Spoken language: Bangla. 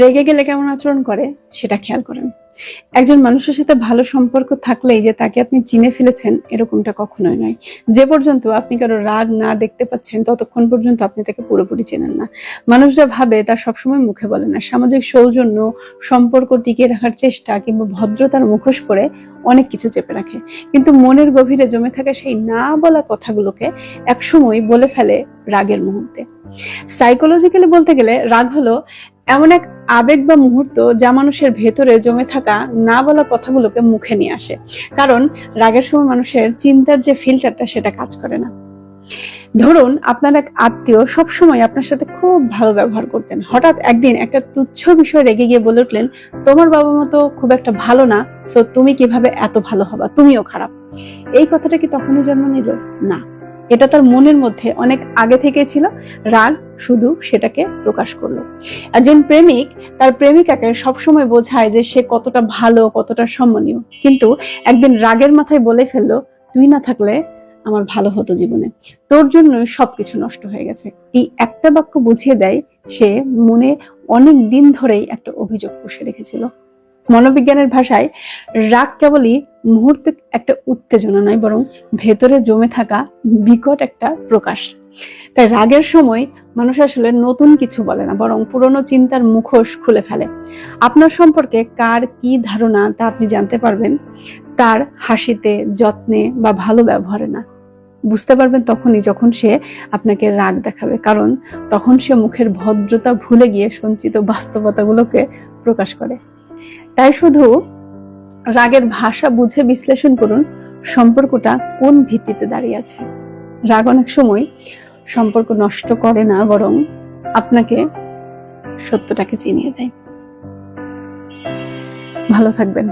রেগে গেলে কেমন আচরণ করে, সেটা খেয়াল করেন। একজন মানুষের সাথে ভালো সম্পর্ক থাকলেই যে তাকে আপনি চিনে ফেলেছেন, এরকমটা কখনোই নয়। যে পর্যন্ত আপনি কারও রাগ না দেখতে পাচ্ছেন, ততক্ষণ পর্যন্ত আপনি তাকে পুরোপুরি চেনেন না। মানুষরা ভাবে, তা সবসময় মুখে বলে না। সামাজিক সৌজন্য, সম্পর্ক টিকিয়ে রাখার চেষ্টা কিংবা ভদ্রতার মুখোশ করে অনেক কিছু চেপে রাখে। কিন্তু মনের গভীরে জমে থাকা সেই না বলা কথাগুলোকে একসময় বলে ফেলে রাগের মুহূর্তে। সাইকোলজিক্যালি বলতে গেলে, রাগ হলো এমন এক আবেগ বা মুহূর্ত যা মানুষের ভেতরে জমে থাকা না বলা কথাগুলোকে মুখে নিয়ে আসে। কারণ রাগের সময় মানুষের চিন্তার যে ফিল্টারটা সেটা কাজ করে না। ধরুন, আপনার এক আত্মীয় সবসময় আপনার সাথে খুব ভালো ব্যবহার করতেন। হঠাৎ একদিন একটা তুচ্ছ বিষয় রেগে গিয়ে বলে উঠলেন, তোমার বাবা মতো খুব একটা ভালো না সো তুমি কীভাবে এত ভালো হবা? তুমিও খারাপ। এই কথাটা কি তখনই জন্ম নিল? না। এটা তার মনের মধ্যে অনেক আগে থেকে ছিল। রাগ শুধু সেটাকে প্রকাশ করল। একজন প্রেমিক, তার প্রেমিকাকে সবসময় বোঝায় যে সে কতটা ভালো, কতটা সম্মানীয়। কিন্তু একদিন রাগের মাথায় বলে ফেলল, তুই না থাকলে আমার ভালো হতো জীবনে। তোর জন্য সবকিছু নষ্ট হয়ে গেছে। এই একটা বাক্য বুঝিয়ে দেয়, সে মনে অনেক দিন ধরেই একটা অভিযোগ পুষে রেখেছিল। মনোবিজ্ঞানের ভাষায়, রাগ কেবলই মুহূর্তে একটা উত্তেজনা নয়, বরং ভেতরে জমে থাকা বিকট একটা প্রকাশ। তাই রাগের সময় মানুষ আসলে নতুন কিছু বলে না, বরং পুরনো চিন্তার মুখোশ খুলে ফেলে। আপনার সম্পর্কে কার কি ধারণা তা আপনি জানতে পারবেন। তার হাসিতে, যত্নে বা ভালো ব্যবহারে না। বুঝতে পারবেন তখনই যখন সে আপনাকে রাগ দেখাবে, কারণ তখন সে মুখের ভদ্রতা ভুলে গিয়ে সঞ্চিত বাস্তবতাগুলোকে প্রকাশ করে। তাই শুধু রাগের ভাষা বুঝে বিশ্লেষণ করুন, সম্পর্কটা কোন ভিত্তিতে দাঁড়িয়ে আছে। রাগ অনেক সময় সম্পর্ক নষ্ট করে না, বরং আপনাকে সত্যটাকে চিনিয়ে দেয়। ভালো থাকবেন।